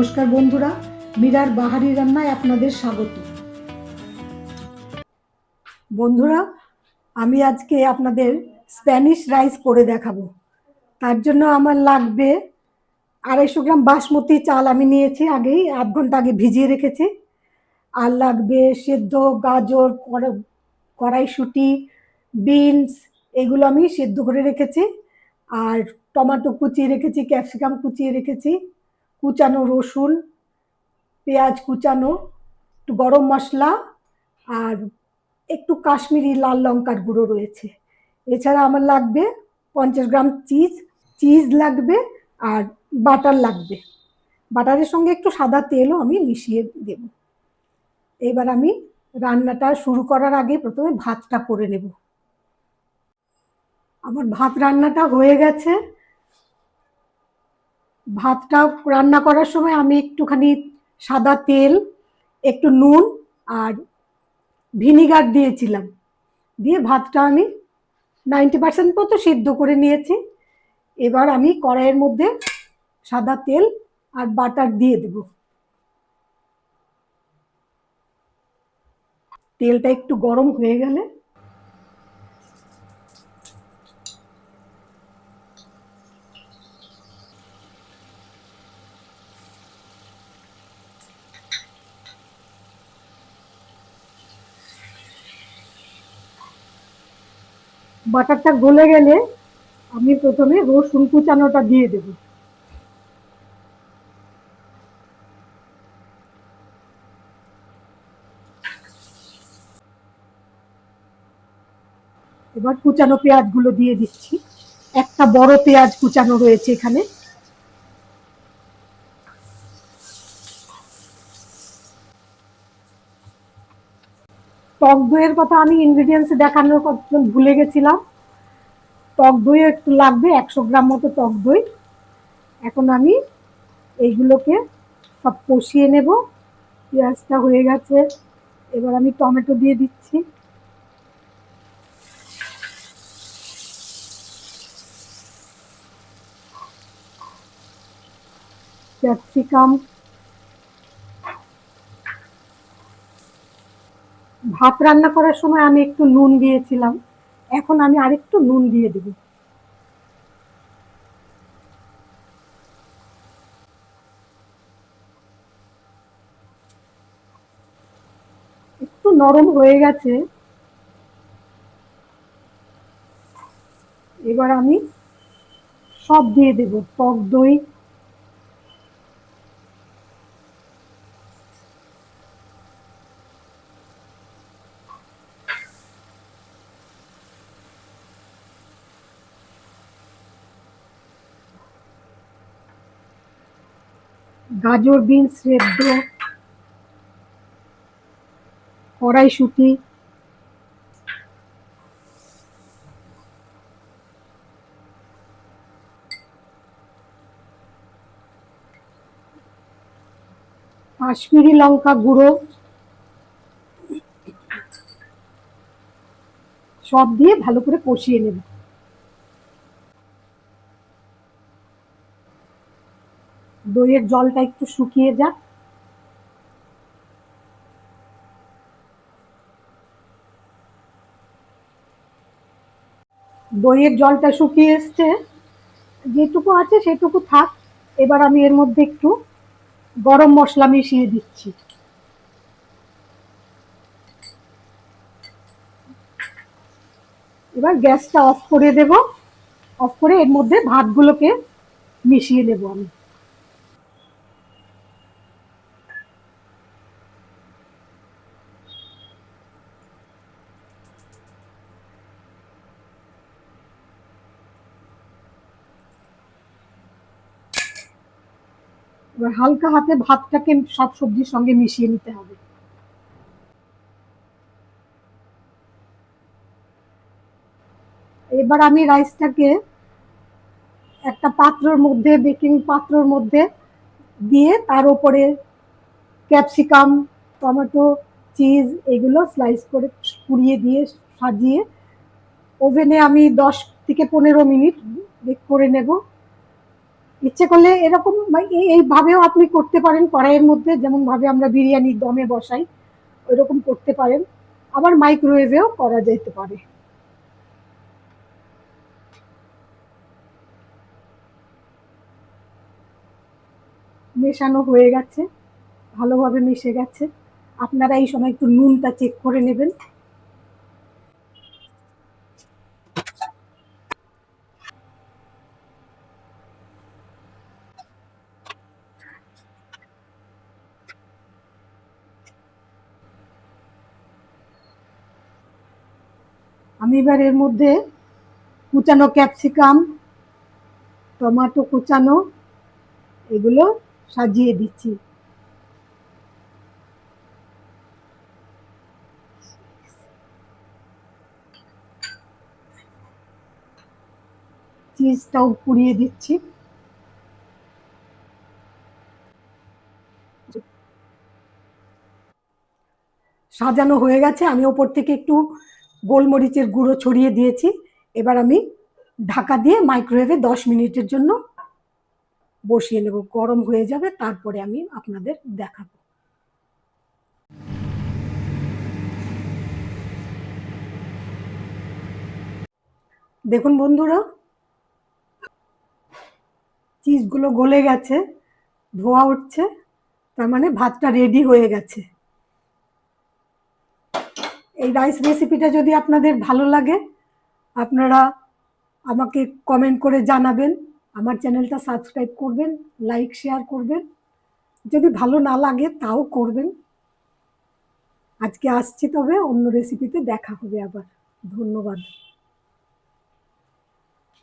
নমস্কার বন্ধুরা, মীরার বাহারি রান্নায় আপনাদের স্বাগত। বন্ধুরা, আমি আজকে আপনাদের স্প্যানিশ রাইস করে দেখাবো। তার জন্য আমার লাগবে আড়াইশো গ্রাম বাসমতি চাল আমি নিয়েছি আগেই, আধ ঘণ্টা আগে ভিজিয়ে রেখেছি। আর লাগবে সেদ্ধ গাজর, কড়া- কড়াইশুঁটি, বিনস, এগুলো আমি সেদ্ধ করে রেখেছি। আর টমেটো কুচিয়ে রেখেছি, ক্যাপসিকাম কুচিয়ে রেখেছি। কুচানো রসুন, পেঁয়াজ কুচানো, একটু গরম মশলা আর একটু কাশ্মীরি লাল লঙ্কার গুঁড়ো রয়েছে। এছাড়া আমার লাগবে পঞ্চাশ গ্রাম চিজ চিজ লাগবে আর বাটার লাগবে। বাটারের সঙ্গে একটু সাদা তেলও আমি মিশিয়ে দেব। এবার আমি রান্নাটা শুরু করার আগে প্রথমে ভাতটা করে নেব। আমার ভাত রান্নাটা হয়ে গেছে। ভাতটা রান্না করার সময় আমি একটুখানি সাদা তেল, একটু নুন আর ভিনিগার দিয়েছিলাম। দিয়ে ভাতটা আমি নাইনটি পার্সেন্ট মতো সিদ্ধ করে নিয়েছি। এবার আমি কড়াইয়ের মধ্যে সাদা তেল আর বাটার দিয়ে দেব। তেলটা একটু গরম হয়ে গেলে বাটারটা গলে গেলে আমি প্রথমে রসুন কুচানোটা দিয়ে দেব। এবার কুচানো পেঁয়াজগুলো দিয়ে দিচ্ছি। একটা বড় পেঁয়াজ কুচানো রয়েছে এখানে। টক দইয়ের কথা আমি ইনগ্রিডিয়েন্টস দেখানোর কথা ভুলে গেছিলাম। টক দই একটু লাগবে, একশো গ্রাম মতো টক দই। এখন আমি এইগুলোকে সব কষিয়ে নেব। পেঁয়াজটা হয়ে গেছে। এবার আমি টমেটো দিয়ে দিচ্ছি। ক্যাপসিকাম ভাত রান্না করার সময় আমি একটু নুন দিয়েছিলাম। এখন আমি আরেকটু নুন দিয়ে দেব। একটু নরম হয়ে গেছে। এবার আমি সব দিয়ে দেব। টক দই গাজর বিনস সেদ্ধ কড়াইশুঁটি কাশ্মীরি লঙ্কা গুঁড়ো সব দিয়ে ভালো করে কষিয়ে নেব। দইয়ের জলটা একটু শুকিয়ে যাক। দইয়ের জলটা শুকিয়ে এসছে। যেটুকু আছে সেটুকু থাক। এবার আমি এর মধ্যে একটু গরম মশলা মিশিয়ে দিচ্ছি। এবার গ্যাসটা অফ করে দেব। অফ করে এর মধ্যে ভাতগুলোকে মিশিয়ে নেব আমি। এবার হালকা হাতে ভাতটাকে সব সবজির সঙ্গে মিশিয়ে নিতে হবে। এবার আমি রাইসটাকে একটা পাত্রর মধ্যে, বেকিং পাত্রর মধ্যে দিয়ে তার উপরে ক্যাপসিকাম, টমেটো, চিজ এগুলো স্লাইস করে পুড়িয়ে দিয়ে সাজিয়ে ওভেনে আমি দশ থেকে পনেরো মিনিট বেক করে নেব। ইচ্ছে করলে এরকম এইভাবেও আপনি করতে পারেন, কড়াইয়ের মধ্যে যেমন ভাবে আমরা বিরিয়ানির দমে বসাই, ওইরকম করতে পারেন। আবার মাইক্রোওয়েভেও করা যেতে পারে। মেশানো হয়ে গেছে, ভালোভাবে মিশে গেছে। আপনারা এই সময় একটু নুনটা চেক করে নেবেন। আমি এবার এর মধ্যে কুচানো ক্যাপসিকাম, টমেটো কুচানো, এগুলো সাজিয়ে দিচ্ছি। চিজটাও পুড়িয়ে দিচ্ছি। সাজানো হয়ে গেছে, আমি ওপর থেকে একটু গোলমরিচের গুঁড়ো ছড়িয়ে দিয়েছি। এবার আমি ঢাকা দিয়ে মাইক্রোওয়েভে দশ মিনিটের জন্য বসিয়ে নেব। গরম হয়ে যাবে, তারপরে আমি আপনাদের দেখাবো। দেখুন বন্ধুরা, চিজগুলো গলে গেছে, ধোয়া উঠছে, তার মানে ভাতটা রেডি হয়ে গেছে। এই রাইস রেসিপিটা যদি আপনাদের ভালো লাগে, আপনারা আমাকে কমেন্ট করে জানাবেন, আমার চ্যানেলটা সাবস্ক্রাইব করবেন লাইক শেয়ার করবেন। যদি ভালো না লাগে তাও করবেন। আজকে আসছি তবে অন্য রেসিপিতে দেখা হবে আবার। ধন্যবাদ।